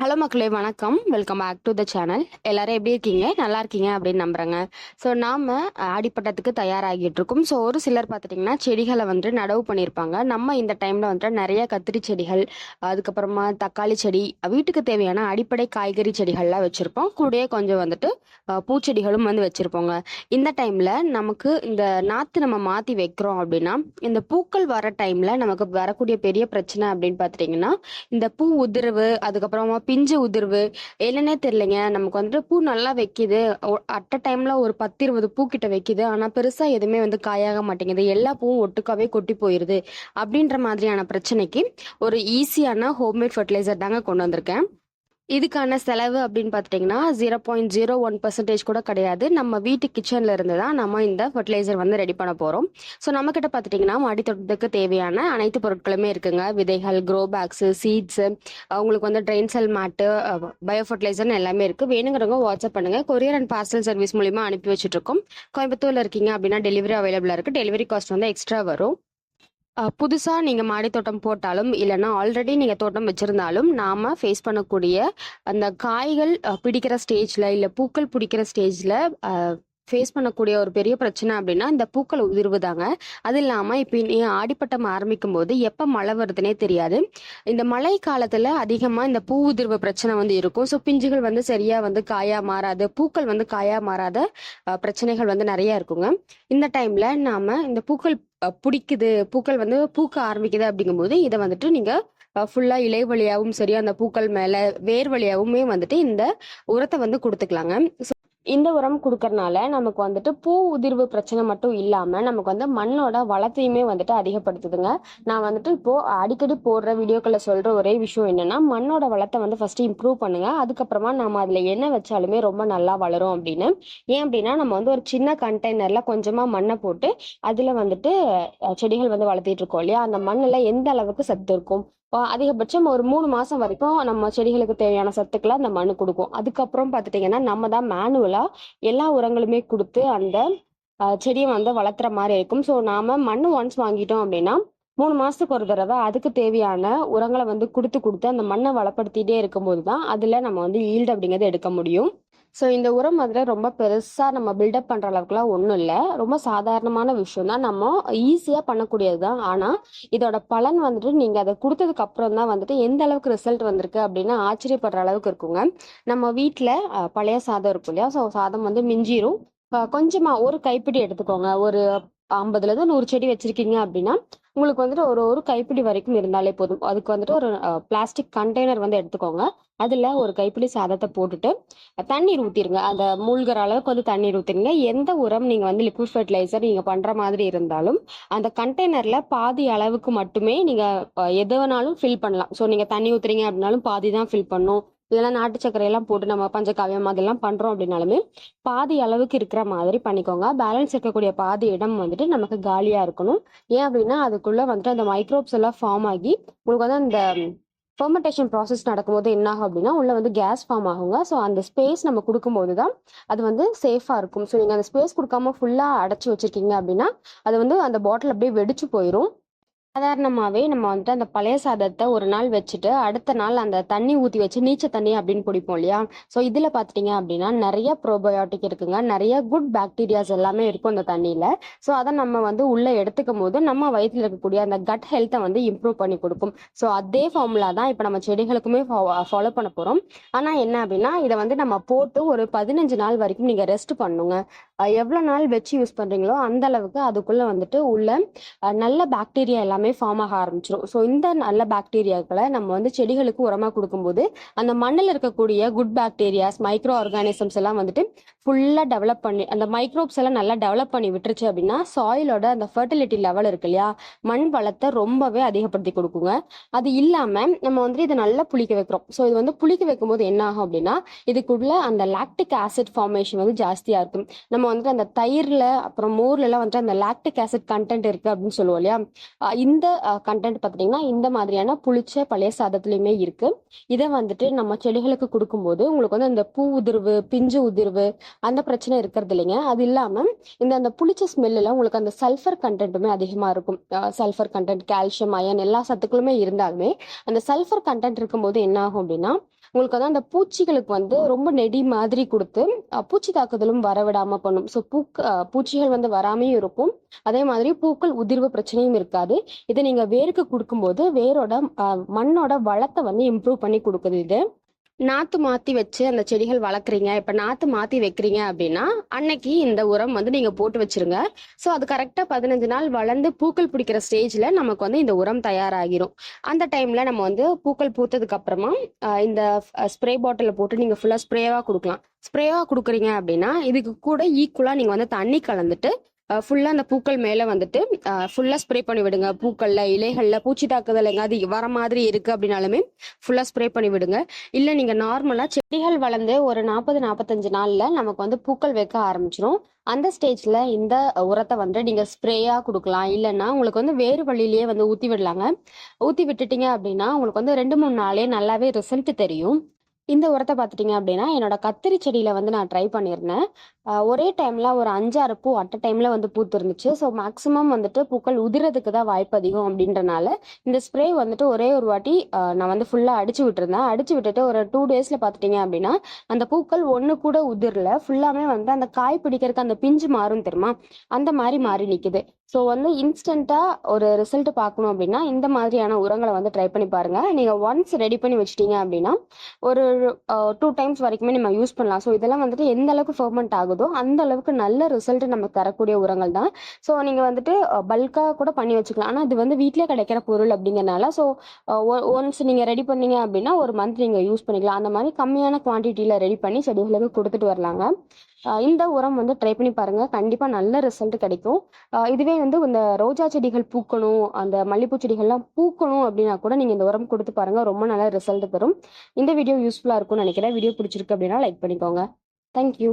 Hello மக்களே வணக்கம். Welcome back to the channel எல்லாரும் எப்படி இருக்கீங்க? நல்லா இருக்கீங்க அப்படின்னு நம்புறேங்க. ஸோ நாம ஆடிப்பட்டத்துக்கு தயாராகிட்டு இருக்கோம். ஸோ ஒரு சிலர் பார்த்துட்டிங்கன்னா செடிகளை வந்து நடவு பண்ணியிருப்பாங்க நம்ம இந்த டைம்ல வந்துட்டு நிறைய கத்திரி செடிகள் அதுக்கப்புறமா தக்காளி செடி வீட்டுக்கு தேவையான அடிப்படை காய்கறி செடிகள்லாம் வச்சிருப்போம். கூடயே கொஞ்சம் வந்துட்டு பூச்செடிகளும் வந்து வச்சிருப்போங்க. இந்த டைம்ல நமக்கு இந்த நாற்று நம்ம மாற்றி வைக்கிறோம் அப்படின்னா இந்த பூக்கள் வர டைம்ல நமக்கு வரக்கூடிய பெரிய பிரச்சனை அப்படின்னு பார்த்துட்டிங்கன்னா இந்த பூ உதிர்வு அதுக்கப்புறமா பிஞ்சு உதிர்வு என்னன்னே தெரியலைங்க. நமக்கு வந்துட்டு பூ நல்லா வைக்குது. அட் அ டைம்ல ஒரு பத்து இருபது பூ கிட்ட வைக்குது. ஆனா பெருசா எதுவுமே வந்து காயாக மாட்டேங்குது. எல்லா பூவும் ஒட்டுக்காவே கொட்டி போயிருது. அப்படின்ற மாதிரியான பிரச்சனைக்கு ஒரு ஈஸியான ஹோம்மேட் ஃபர்டிலைசர் தாங்க கொண்டு வந்திருக்கேன். இதுக்கான செலவு அப்படின்னு பார்த்துட்டிங்கன்னா zero point zero one percentage கூட கிடையாது. நம்ம வீட்டு கிச்சன்ல இருந்து தான் நம்ம இந்த ஃபர்டிலைசர் வந்து ரெடி பண்ண போகிறோம் ஸோ நம்மக்கிட்ட பார்த்துட்டிங்கன்னா மாடித்தோட்டத்துக்கு தேவையான அனைத்து பொருட்களுமே இருக்குங்க. விதைகள் க்ரோ பேக்ஸு சீட்ஸு உங்களுக்கு வந்து ட்ரெயின் செல் மேட்டு பயோ ஃபர்டிலைசர்னு எல்லாமே இருக்குது வேணுங்கிறவங்க வாட்ஸ்அப் பண்ணுங்கள் கொரியர் அண்ட் பார்சல் சர்வீஸ் மூலிமா அனுப்பி வச்சுட்டு இருக்கோம் கோயம்புத்தூர்ல இருக்கீங்க அப்படின்னா டெலிவரி அவைலபிளாக இருக்குது டெலிவரி காஸ்ட் வந்து எக்ஸ்ட்ரா வரும். புதுசாக நீங்கள் மாடித்தோட்டம் மாடி தோட்டம் போட்டாலும் இல்லைன்னா ஆல்ரெடி நீங்கள் தோட்டம் வச்சுருந்தாலும் நாம் ஃபேஸ் பண்ணக்கூடிய அந்த காய்கள் பிடிக்கிற ஸ்டேஜில் இல்லை பூக்கள் பிடிக்கிற ஸ்டேஜில் ஃபேஸ் பண்ணக்கூடிய ஒரு பெரிய பிரச்சனை அப்படின்னா இந்த பூக்கள் உதிர்வு தாங்க அது இல்லாம இப்போ நீ ஆடிப்பட்டம் ஆரம்பிக்கும் போது எப்ப மழை வருதுன்னே தெரியாது. இந்த மழை காலத்துல அதிகமா இந்த பூ உதிர்வு பிரச்சனை வந்து இருக்கும். ஸோ பிஞ்சுகள் வந்து சரியா வந்து காயா மாறாது பூக்கள் வந்து காயா மாறாத பிரச்சனைகள் வந்து நிறைய இருக்குங்க. இந்த டைம்ல நாம இந்த பூக்கள் பிடிக்குது பூக்கள் வந்து பூக்க ஆரம்பிக்குது அப்படிங்கும்போது இதை வந்துட்டு நீங்க ஃபுல்லா இலை வழியாவும் சரி அந்த பூக்கள் மேல வேர் வழியாவுமே வந்துட்டு இந்த உரத்தை வந்து கொடுத்துக்கலாங்க. இந்த உரம் கொடுக்கறனால நமக்கு வந்துட்டு பூ உதிர்வு பிரச்சனை மட்டும் இல்லாம நமக்கு வந்து மண்ணோட வளத்தையுமே வந்துட்டு அதிகப்படுத்துதுங்க. நான் வந்துட்டு இப்போ அடிக்கடி போடுற வீடியோக்களை சொல்ற ஒரே விஷயம் என்னன்னா மண்ணோட வளத்தை வந்து ஃபர்ஸ்ட் இம்ப்ரூவ் பண்ணுங்க. அதுக்கப்புறமா நம்ம அதுல என்ன வச்சாலுமே ரொம்ப நல்லா வளரும் அப்படின்னு. ஏன் அப்படின்னா நம்ம வந்து ஒரு சின்ன கண்டெய்னர்ல கொஞ்சமா மண்ணை போட்டு அதுல வந்துட்டு செடிகள் வந்து வளர்த்திட்டு இருக்கோம் இல்லையா? அந்த மண்ணுல எந்த அளவுக்கு சத்து இருக்கும்? அதிகபட்சம் ஒரு மூணு மாசம் வரைக்கும் நம்ம செடிகளுக்கு தேவையான சத்துக்களை அந்த மண்ணு கொடுக்கும். அதுக்கப்புறம் பார்த்துட்டிங்கன்னா நம்ம தான் மேனுவலா எல்லா உரங்களுமே கொடுத்து அந்த செடியை வந்து வளர்த்துற மாதிரி இருக்கும். ஸோ நாம மண்ணு ஒன்ஸ் வாங்கிட்டோம் அப்படின்னா மூணு மாசத்துக்கு ஒரு தடவை அதுக்கு தேவையான உரங்களை வந்து கொடுத்து கொடுத்து அந்த மண்ணை வளப்படுத்திட்டே இருக்கும்போது தான் அதுல நம்ம வந்து ஈல்டு அப்படிங்கறத எடுக்க முடியும். ஸோ இந்த உரம் அதில் ரொம்ப பெருசாக நம்ம பில்டப் பண்ணுற அளவுக்குலாம் ஒன்றும் இல்லை. ரொம்ப சாதாரணமான விஷயம் தான். நம்ம ஈஸியாக பண்ணக்கூடியது தான். ஆனால் இதோட பலன் வந்துட்டு நீங்கள் அதை கொடுத்ததுக்கு அப்புறம் தான் வந்துட்டு எந்த அளவுக்கு ரிசல்ட் வந்திருக்கு அப்படின்னு ஆச்சரியப்படுற அளவுக்கு இருக்குங்க. நம்ம வீட்டில் பழைய சாதம் இருக்கும் இல்லையா? ஸோ சாதம் வந்து மிஞ்சிரும். கொஞ்சமாக கொஞ்சமா ஒரு கைப்பிடி எடுத்துக்கோங்க. ஒரு ஐம்பதுல இருந்து நூறு செடி வச்சிருக்கீங்க அப்படின்னா உங்களுக்கு வந்துட்டு ஒரு ஒரு கைப்பிடி வரைக்கும் இருந்தாலே போதும். அதுக்கு வந்துட்டு ஒரு பிளாஸ்டிக் கண்டெய்னர் வந்து எடுத்துக்கோங்க. அதுல ஒரு கைப்பிடி சாதத்தை போட்டுட்டு தண்ணீர் ஊற்றிடுங்க அந்த மூழ்கிற அளவுக்கு வந்து தண்ணீர் ஊற்றிடுங்க எந்த உரம் நீங்க வந்து லிக்விட் ஃபர்டிலைசர் நீங்க பண்ற மாதிரி இருந்தாலும் அந்த கண்டெய்னர்ல பாதி அளவுக்கு மட்டுமே நீங்க எது வேணாலும் ஃபில் பண்ணலாம். ஸோ நீங்க தண்ணி ஊத்துறீங்க அப்படின்னாலும் பாதி தான் ஃபில் பண்ணும். இதெல்லாம் நாட்டு சர்க்கரையெல்லாம் போட்டு நம்ம பஞ்சகாவியம் அதெல்லாம் பண்றோம் அப்படின்னாலுமே பாதி அளவுக்கு இருக்கிற மாதிரி பண்ணிக்கோங்க. பேலன்ஸ் இருக்கக்கூடிய பாதி இடம் வந்துட்டு நமக்கு காலியா இருக்கணும். ஏன் அப்படின்னா அதுக்குள்ள வந்துட்டு அந்த மைக்ரோப்ஸ் எல்லாம் ஃபார்ம் ஆகி உங்களுக்கு வந்து அந்த ஃபெர்மெண்டேஷன் ப்ராசஸ் நடக்கும்போது என்ன ஆகும் அப்படின்னா உள்ள வந்து கேஸ் ஃபார்ம் ஆகுங்க. ஸோ அந்த ஸ்பேஸ் நம்ம கொடுக்கும்போது தான் அது வந்து சேஃபாக இருக்கும். ஸோ நீங்கள் அந்த ஸ்பேஸ் கொடுக்காம ஃபுல்லாக அடைச்சி வச்சிருக்கீங்க அப்படின்னா அது வந்து அந்த பாட்டில் அப்படியே வெடிச்சு போயிடும் சாதாரணமாகவே நம்ம வந்துட்டு அந்த பழைய சாதத்தை ஒரு நாள் வச்சுட்டு அடுத்த நாள் அந்த தண்ணி ஊற்றி வச்சு நீச்ச தண்ணி அப்படின்னு குடிப்போம் இல்லையா? ஸோ இதில் பார்த்துட்டிங்க அப்படின்னா நிறைய ப்ரோபயோட்டிக் இருக்குங்க. நிறைய குட் பாக்டீரியாஸ் எல்லாமே இருக்கும் அந்த தண்ணியில். ஸோ அதை நம்ம வந்து உள்ளே எடுத்துக்கும் போது நம்ம வயிற்றில் இருக்கக்கூடிய அந்த கட் ஹெல்த்தை வந்து இம்ப்ரூவ் பண்ணி கொடுக்கும். ஸோ அதே ஃபார்முலா தான் இப்போ நம்ம செடிகளுக்குமே ஃபாலோ பண்ண போகிறோம் ஆனால் என்ன அப்படின்னா இதை வந்து நம்ம போட்டு ஒரு பதினஞ்சு நாள் வரைக்கும் நீங்கள் ரெஸ்ட் பண்ணுங்க. எவ்வளோ நாள் வச்சு யூஸ் பண்ணுறீங்களோ அந்த அளவுக்கு அதுக்குள்ளே வந்துட்டு உள்ள நல்ல பாக்டீரியா எல்லாமே ஃபார்ம் ஆக ஆரம்பிச்சிடும் ஸோ இந்த நல்ல பாக்டீரியாக்களை நம்ம வந்து செடிகளுக்கு உரமாக கொடுக்கும்போது அந்த மண்ணில் இருக்கக்கூடிய குட் பாக்டீரியாஸ் மைக்ரோ ஆர்கானிசம்ஸ் எல்லாம் வந்துட்டு ஃபுல்லாக டெவலப் பண்ணி அந்த மைக்ரோப்ஸ் எல்லாம் நல்லா டெவலப் பண்ணி விட்டுருச்சு அப்படின்னா சாயிலோட அந்த ஃபர்டிலிட்டி லெவல் இருக்கு இல்லையா? மண் வளத்தை ரொம்பவே அதிகப்படுத்தி கொடுக்குங்க. அது இல்லாமல் நம்ம வந்துட்டு இதை நல்லா புளிக்க வைக்கிறோம். ஸோ இது வந்து புளிக்க வைக்கும்போது என்ன ஆகும் அப்படின்னா இதுக்குள்ள அந்த லாக்டிக் ஆசிட் ஃபார்மேஷன் வந்து ஜாஸ்தியாக இருக்கும். நம்ம வந்துட்டு அந்த தயிரில் அப்புறம் மோர்ல எல்லாம் வந்துட்டு அந்த லாக்டிக் ஆசிட் கண்டென்ட் இருக்கு அப்படின்னு சொல்லுவோம் இல்லையா? இந்த இந்த கண்டென்ட் பார்த்துட்டிங்கன்னா இந்த மாதிரியான புளிச்ச பழைய சாதத்துலையுமே இருக்கு. இதை வந்துட்டு நம்ம செடிகளுக்கு கொடுக்கும்போது உங்களுக்கு வந்து அந்த பூ உதிர்வு பிஞ்சு உதிர்வு அந்த பிரச்சனை இருக்கிறது இல்லைங்க. அது இல்லாமல் இந்த அந்த புளிச்ச ஸ்மெல்லில் உங்களுக்கு அந்த சல்ஃபர் கண்டென்ட்டுமே அதிகமாக இருக்கும். சல்ஃபர் கண்டென்ட் கால்சியம் அயன் எல்லா சத்துக்களுமே இருந்தாலுமே அந்த சல்ஃபர் கண்டென்ட் இருக்கும்போது என்ன ஆகும் அப்படின்னா உங்களுக்கு வந்து அந்த பூச்சிகளுக்கு வந்து ரொம்ப நெடி மாதிரி கொடுத்து பூச்சி தாக்குதலும் வரவிடாம பண்ணும். ஸோ பூக்க பூச்சிகள் வந்து வராமையும் இருக்கும். அதே மாதிரி பூக்கள் உதிர்வு பிரச்சனையும் இருக்காது. இதை நீங்க வேருக்கு கொடுக்கும்போது வேரோட மண்ணோட வளத்தை வந்து இம்ப்ரூவ் பண்ணி கொடுக்குது இது. நாத்து மாத்தி வச்சு அந்த செடிகள் வளர்க்குறீங்க. இப்ப நாத்து மாத்தி வைக்கிறீங்க அப்படின்னா அன்னைக்கு இந்த உரம் வந்து நீங்க போட்டு வச்சிருங்க. ஸோ அது கரெக்டா பதினஞ்சு நாள் வளர்ந்து பூக்கள் பிடிக்கிற ஸ்டேஜ்ல நமக்கு வந்து இந்த உரம் தயாராகிரும். அந்த டைம்ல நம்ம வந்து பூக்கள் பூத்ததுக்கு அப்புறமா இந்த ஸ்ப்ரே பாட்டில போட்டு நீங்க ஃபுல்லா ஸ்ப்ரேவா கொடுக்கலாம். ஸ்ப்ரேவா கொடுக்குறீங்க அப்படின்னா இதுக்கு கூட ஈக்குவலா நீங்க வந்து தண்ணி கலந்துட்டு ஃபுல்லா அந்த பூக்கள் மேல வந்துட்டு ஃபுல்லா ஸ்ப்ரே பண்ணி விடுங்க. பூக்கள்ல இலைகள்ல பூச்சி தாக்குதல் எங்காவது வர மாதிரி இருக்கு அப்படின்னாலுமே ஃபுல்லா ஸ்ப்ரே பண்ணி விடுங்க. இல்ல நீங்க நார்மலா செடிகள் வளர்ந்து ஒரு நாற்பது நாற்பத்தஞ்சு நாள்ல நமக்கு வந்து பூக்கள் வைக்க ஆரம்பிச்சிரும். அந்த ஸ்டேஜ்ல இந்த உரத்தை வந்து நீங்க ஸ்ப்ரேயா கொடுக்கலாம். இல்லைன்னா உங்களுக்கு வந்து வேறு வழியிலேயே வந்து ஊத்தி விடலாங்க. ஊத்தி விட்டுட்டீங்க அப்படின்னா உங்களுக்கு வந்து ரெண்டு மூணு நாளே நல்லாவே ரிசல்ட் தெரியும். இந்த உரத்தை பார்த்துட்டீங்க அப்படின்னா என்னோட கத்திரி செடியில் வந்து நான் ட்ரை பண்ணியிருந்தேன் ஒரே டைமில் ஒரு அஞ்சாறு பூ அட்ட டைமில் வந்து பூத்துருந்துச்சு. ஸோ மேக்ஸிமம் வந்துட்டு பூக்கள் உதிரதுக்கு தான் வாய்ப்பு அதிகம் அப்படின்றனால இந்த ஸ்ப்ரே வந்துட்டு ஒரே ஒரு வாட்டி நான் வந்து ஃபுல்லாக அடிச்சு விட்டுருந்தேன். அடிச்சு விட்டுட்டு ஒரு டூ டேஸில் பார்த்துட்டீங்க அப்படின்னா அந்த பூக்கள் ஒன்று கூட உதிரல. ஃபுல்லாமே வந்து அந்த காய் பிடிக்கிறதுக்கு அந்த பிஞ்சு மாறும் தெரியுமா? அந்த மாதிரி மாறி நிற்குது ஸோ வந்து இன்ஸ்டண்ட்டாக ஒரு ரிசல்ட் பார்க்கணும் அப்படின்னா இந்த மாதிரியான உரங்களை வந்து ட்ரை பண்ணி பாருங்கள் நீங்கள் ஒன்ஸ் ரெடி பண்ணி வச்சிட்டீங்க அப்படின்னா ஒரு டூ டைம்ஸ் வரைக்குமே நம்ம யூஸ் பண்ணலாம். ஸோ இதெல்லாம் வந்துட்டு எந்த அளவுக்கு ஃபர்மெண்ட் ஆகுதோ அந்த அளவுக்கு நல்ல ரிசல்ட் நமக்கு தரக்கூடிய உரங்கள் தான். ஸோ நீங்கள் வந்துட்டு பல்காக கூட பண்ணி வச்சுக்கலாம். ஆனால் இது வந்து வீட்டிலே கிடைக்கிற பொருள் அப்படிங்கறனால ஸோ ஒன்ஸ் நீங்கள் ரெடி பண்ணீங்க அப்படின்னா ஒரு மந்த் நீங்கள் யூஸ் பண்ணிக்கலாம். அந்த மாதிரி கம்மியான குவான்டிட்டியில் ரெடி பண்ணி செடிகளுக்கு கொடுத்துட்டு வரலாங்க. இந்த உரம் வந்து ட்ரை பண்ணி பாருங்க. கண்டிப்பாக நல்ல ரிசல்ட் கிடைக்கும். இதுவே வந்து இந்த ரோஜா செடிகள் பூக்கணும் அந்த மல்லிப்பூ செடிகள்லாம் பூக்கணும் அப்படின்னா கூட நீங்கள் இந்த உரம் கொடுத்து பாருங்க. ரொம்ப நல்ல ரிசல்ட் தரும். இந்த வீடியோ யூஸ் யூஸ்ஃபுல்லாக இருக்கும்னு நினைக்கிறேன். வீடியோ பிடிச்சிருக்கு அப்படின்னா லைக் பண்ணிக்கோங்க. தேங்க்யூ